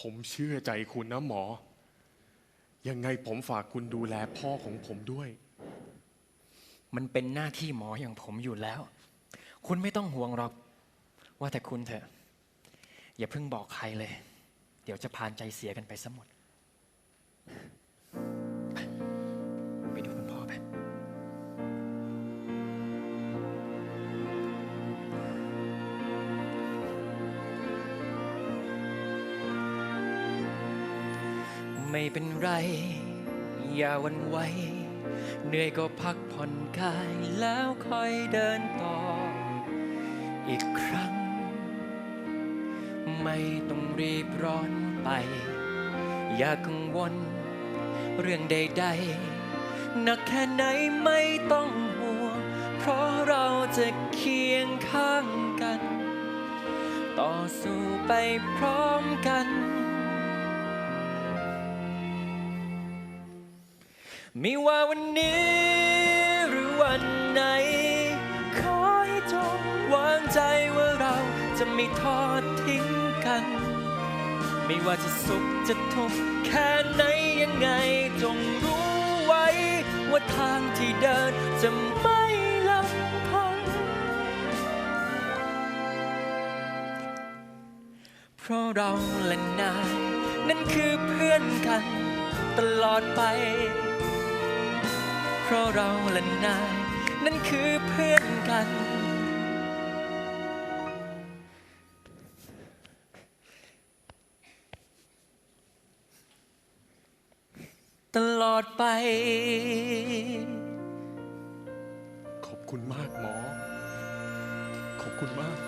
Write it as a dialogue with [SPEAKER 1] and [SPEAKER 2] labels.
[SPEAKER 1] ผมเชื่อใจคุณนะหมอ ยังไงผมฝากคุณดูแลพ่อของผมด้วย
[SPEAKER 2] มันเป็นหน้าที่หมออย่างผมอยู่แล้ว คุณไม่ต้องห่วงหรอก ว่าแต่คุณเถอะ อย่าเพิ่งบอกใครเลย เดี๋ยวจะพานใจเสียกันไปซะหมด ไม่เป็นไร อย่าวันไหวเหนื่อยก็พักผ่อนกายแล้วค่อยเดินต่อ อีกครั้ง ไม่ต้องรีบร้อนไป อย่ากังวล เรื่องใดๆหนักแค่ไหนไม่ต้องห่วง เพราะเราจะเคียงข้างกัน ต่อสู้ไปพร้อมกัน ไม่ว่าวันนี้หรือวันไหน ขอให้จงวางใจว่าเราจะไม่ทอดทิ้งกัน ไม่ว่าจะสุขจะทุกข์แค่ไหนยังไง จงรู้ไว้ ว่าทางที่เดินจะไม่ลำพัง เพราะเราและนาย นั้นคือเพื่อนกันตลอดไป เพราะเราและนายนั้นคือเพื่อนกัน ตลอดไป
[SPEAKER 1] ขอบคุณมากหมอ ขอบคุณมาก